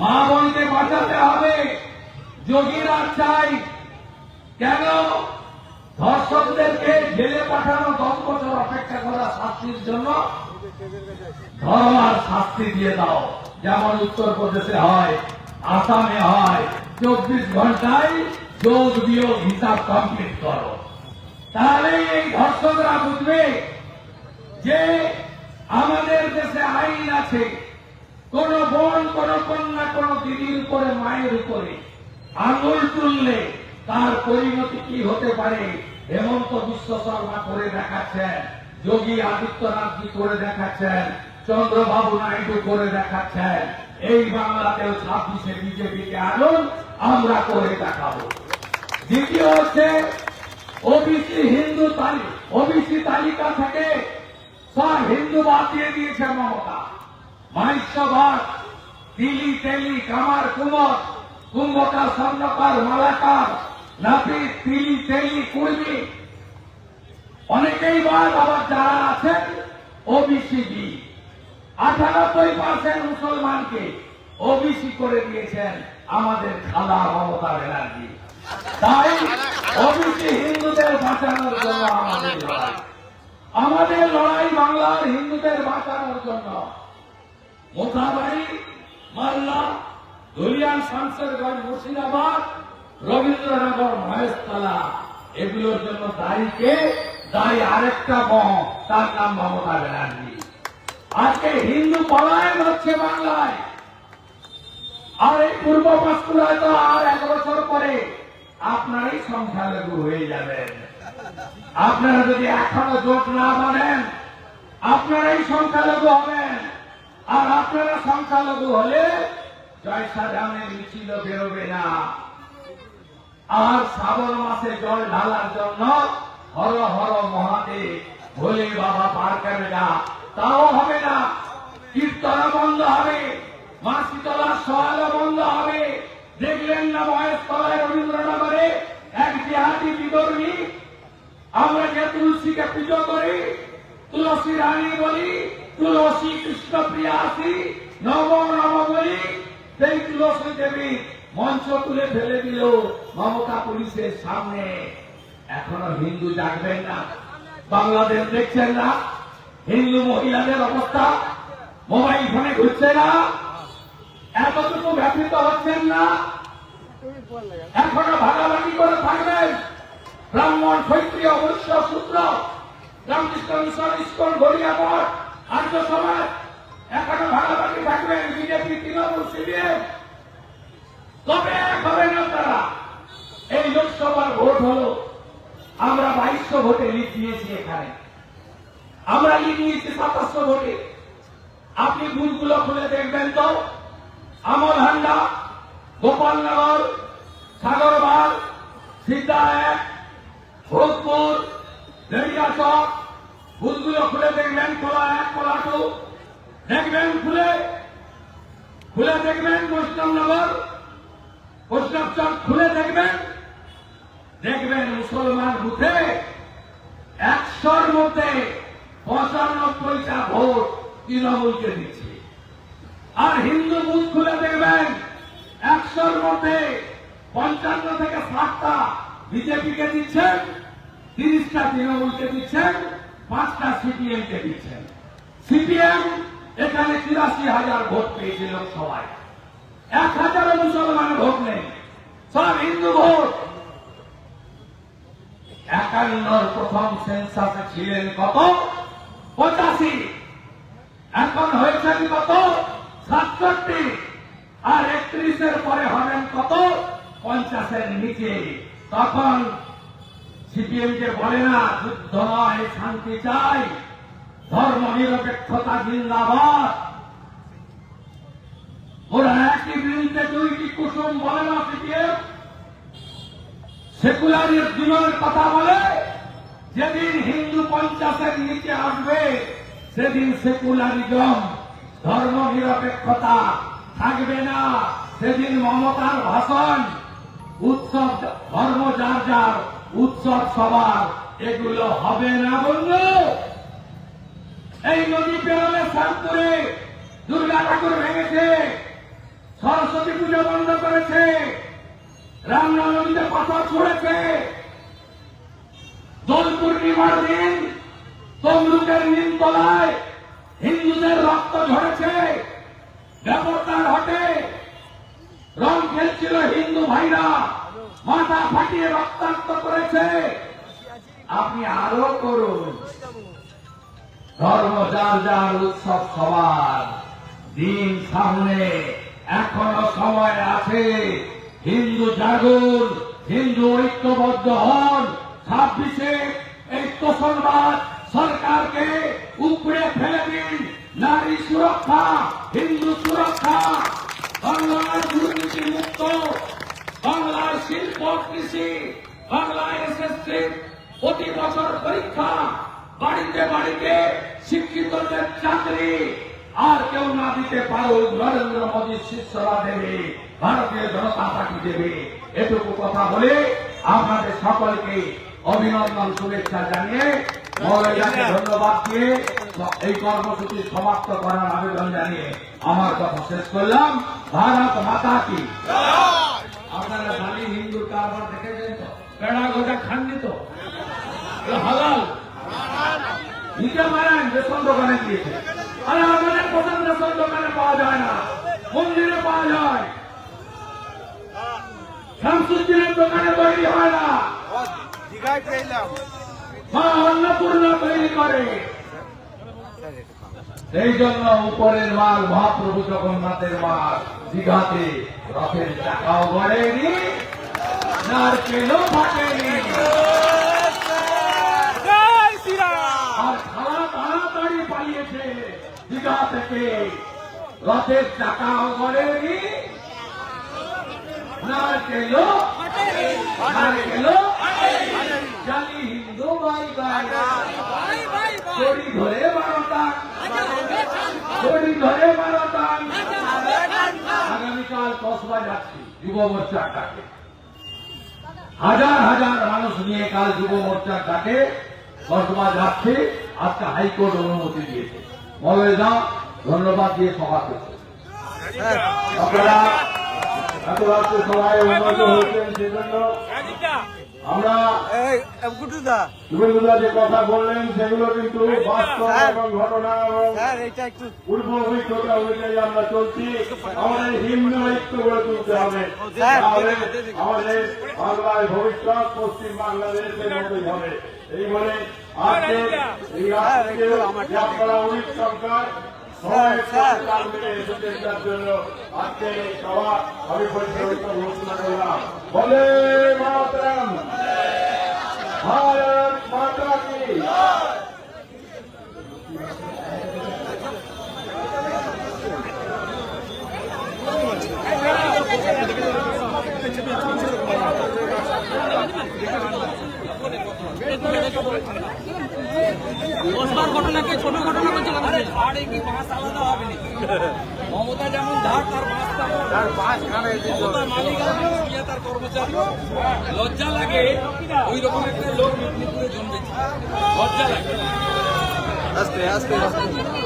মা বোনকে বাঁচাতে হবে। যোগীরা চাই কেন ধর্ষকদেরকে জেলে পাঠানো দশ বছর অপেক্ষা করা শাস্তির জন্য? ধর্ম আর শাস্তি দিয়ে দাও। যেমন উত্তরপ্রদেশে হয়, আসামে হয়, চব্বিশ ঘন্টায় যোগ বিয়োগ হিসাব কমপ্লিট করো। তাহলে এই ধর্ষকরা বুঝবে যে আমাদের দেশে আইন আছে। কোন বোন, কোন কন্যা, কোন দিদির উপরে, মায়ের উপরে আঙুল তুললে তার পরিণতি কি হতে পারে? হেমন্ত বিশ্ব শর্মা করে দেখাচ্ছেন, যোগী আদিত্যনাথজি করে দেখাচ্ছেন, চন্দ্রবাবু নাইডু করে দেখাচ্ছেন, এই বাংলাতেও ছাব্বিশে বিজেপিকে আনুন আমরা করে দেখাবো। দ্বিতীয় হচ্ছে, ওবিসি হিন্দু তালিকা ওবিসি তালিকা থেকে সব হিন্দু বাদ দিয়ে দিয়েছে মমতা। মাইশ্যবাদ তিলি তেলি, কামার, কুমর, কুম্ভকার, স্বর্ণকার, মালাকার, নাপিত তিলি তেলি, কুর্মি। অনেকেই বাদ আবার যারা আছেন, ওবিসি বি আটানব্বই পার্সেন্ট মুসলমানকে ওবিসি করে দিয়েছেন আমাদের খালা মমতা ব্যানার্জি। তাই ওবিসি হিন্দুদের বাঁচানোর জন্য আমাদের লড়াই। আমাদের লড়াই বাংলার হিন্দুদের বাঁচানোর জন্য। মোথাবাড়ি মাল্লা ধুলিয়ান শামসেরগঞ্জ মুর্শিদাবাদ, রবীন্দ্রনগর মহেশতলা। এগুলোর জন্য দায়ীকে দায়ী আরেকটা মহ, তার নাম মমতা ব্যানার্জি। আজকে হিন্দু পলায়ন হচ্ছে বাংলায়। আর এই পূর্ব পাঁশকুড়ায় তো আর এক বছর পরে আপনারাই সংখ্যালঘু হয়ে যাবেন। আপনারা যদি এখনও জোট না বানেন, আপনারাই সংখ্যালঘু হবেন। আর আপনারা সংখ্যালঘু হলে জয়সা রামের মিছিল বেরোবে না। আর শ্রাবণ মাসে জল ঢালার জন্য হর হর মহাদেব ভোলে বাবা পার করবে না তাও হবে না। কীর্তন বন্ধ হবে, মা শীতলার সহায় বন্ধ হবে। দেখলেন না তলায় রবীন্দ্রনগরে এক জিহাদি বিদর্মী আমরা যে তুলসীকে পুজো করি, তুলসী রানী বলি তুলসী কৃষ্ণ প্রিয়া আসি নব নব বলি। সেই তুলসী দেবী মঞ্চ তুলে ফেলে দিল মমতা পুলিশের সামনে। এখনও হিন্দু জাগবেন না, বাংলাদেশ দেখছেন না, হিন্দু মহিলাদের অবস্থা, মোবাইল ফোনে ঘুরছে না, এতটুকু ব্যথিত হচ্ছেন না। এখনও ভাগাভাগি করে থাকবেন। ব্রাহ্মণ ক্ষত্রিয়, বৈশ্য সূত্র রামকৃষ্ণ মিশন, ইস্কন গড়িয়া মঠ আর্য সমাজ এখনও ভাগাভাগি থাকবেন বিজেপি, তৃণমূল, সিপিএম। কবে এক হবে না তারা। এই লোকসভার ভোট হলো আমরা বাইশশো ভোটে লিড দিয়েছি এখানে। আমরা লিড নিয়েছি সাতাশশো ভোটে। আপনি বুথগুলো খুলে দেখবেন তো। আমল হান্ডা, গোপালনগর সাগরবাগ সিদ্ধা এক রেডিয়া চক বুথগুলো খুলে দেখবেন, খোলা এক, খোলা টু দেখবেন খুলে। খুলে দেখবেন বৈষ্ণবনগর বৈষ্ণব চক, খুলে দেখবেন। দেখবেন মুসলমান বুথে একশোর মধ্যে পঁচানব্বইটা ভোট তৃণমূলকে দিচ্ছে। আর হিন্দু বুথ খুলে দেখবেন, একশোর মধ্যে পঞ্চান্ন থেকে ষাটটা বিজেপিকে দিচ্ছেন, তিরিশটা তৃণমূলকে দিচ্ছেন। পাঁচটা সিপিএম কে দিচ্ছেন সিপিএম এখানে তিরাশি হাজার ভোট পেয়েছে লোকসভায় এক হাজারও মুসলমান ভোট নেই। সব হিন্দু ভোট। একান্নর প্রথম সেন্সাসে ছিলেন কত? পঁচাশি। এখন হয়েছেন কত? সাতষট্টি। আর একত্রিশের পরে হবেন কত? পঞ্চাশের নিচে। তখন সিপিএম কে বলে না যুদ্ধ নয় শান্তি চাই, ধর্ম নিরপেক্ষতা জিন্দাবাদ। ওরা একই বিরুদ্ধে দুইটি কুসুম বলে না সিপিএম। সেকুলারের দিনের কথা বলে, যেদিন হিন্দু পঞ্চাশের নিচে আসবে, সেদিন সেকুলারিজম, ধর্ম নিরপেক্ষতা থাকবে না, সেদিন মমতার ভাষণ, উৎসব, ধর্ম যার যার উৎসব সবার, এগুলো হবে না বন্ধু। এই নদী পেরোলে শান্তুরে দুর্গা ঠাকুর ভেঙেছে, সরস্বতী পুজো বন্ধ করেছে রামনা নদীতে পাথর ছুড়েছে। দোল পূর্ণিমার দিন তমলুকের নিমতলায় হিন্দুদের রক্ত ঝরেছে। ব্যাপারটার হটে রং খেলছিল হিন্দু ভাইরা। মাথা ফাটিয়ে রক্তাক্ত করেছে। আপনি আরও করুন। ধর্ম যার যার উৎসব সবার। দিন সামনে, এখনও সময় আছে। হিন্দু জাগুন, হিন্দু ঐক্যবদ্ধ হন। ছাব্বিশে এই তোষণবাদ সরকারকে উপরে ফেলে দিন। নারী সুরক্ষা, হিন্দু সুরক্ষা, বাংলার দুর্নীতি মুক্ত শিল্প কৃষি বাংলায় এসএসসি প্রতি বছর পরীক্ষা বাড়িতে বাড়িতে শিক্ষিতদের চাকরি। আর কেউ না দিতে পারুক নরেন্দ্র মোদী শিষ্যরা দেবে, ভারতীয় জনতা পার্টি দেবে। এটুকু কথা বলে আপনাদের সকলকে অভিনন্দন, শুভেচ্ছা জানিয়ে মৌলাইয়াকে ধন্যবাদ দিয়ে এই কর্মসূচি সমাপ্ত করার আবেদন জানিয়ে আমার কথা শেষ করলাম। ভারত মাতা কি। আপনারা জানি হিন্দুর কারবার দেখেছেন তো? পেড়া গোটা খাননি তো? হালাল। নিজে মারেন, রেশন দোকানে দিয়েছে। আরে আমাদের প্রধান রেশন দোকানে পাওয়া যায় না। মন্দিরে পাওয়া যায়। শামসুদ্দিনের দোকানে তৈরি হয় না। মা অন্নপূর্ণা তৈরি করে। সেই জন্য উপরের মাল মহাপ্রভু জগন্নাথের মাল। দীঘাতে রথের চাকাও গড়েনি নারকেলও ফাটেনি জয় শ্রীরাম। আর খালা তাড়াতাড়ি পালিয়েছে দীঘা থেকে রথের চাকাও গড়েনি নারকেলও নারকেলও জানি হিন্দু বাই চড়ি ধরে বারোটা চড়ি ধরে বারোটা আগামীকাল কসবা যাচ্ছি যুব মোর্চার ডাকে। হাজার হাজার মানুষ নিয়ে কাল যুব মোর্চার ডাকে। বর্তমান যাচ্ছে, আজকে হাইকোর্ট অনুমতি দিয়েছে। মলয়দা, ধন্যবাদ দিয়ে সভা করছে। আপনারা এত রাত্রে সবাই উন্নত হয়েছেন, সেজন্য আমরা যে কথা বললেন সেগুলো কিন্তু বাস্তব এবং ঘটনা এবং স্যার এটা একটু পূর্ব অভিজ্ঞতা অনুযায়ী আমরা চলছি। আমাদের হিন্দু ঐক্য গড়ে তুলতে হবে। আমাদের বাংলায় ভবিষ্যৎ পশ্চিম বাংলাদেশের মতোই হবে। এই বলে আজকে এই রাষ্ট্রকে আপনারা অনেক সরকার আমি পরিচালিত ঘোষণা করলাম। বলে মাতরম। দশবার ঘটনাকে ছোট ঘটনা করছে আরে ধারে কি বাঁশ আলাদা হবে না মমতা যেমন ধার তার বাঁশ তার খানে মমতার মালিক লজ্জা লাগে ওই রকম একটা লোক মেদিনীপুরে জন্মেছে। লজ্জা লাগে। আস্তে আস্তে আস্তে।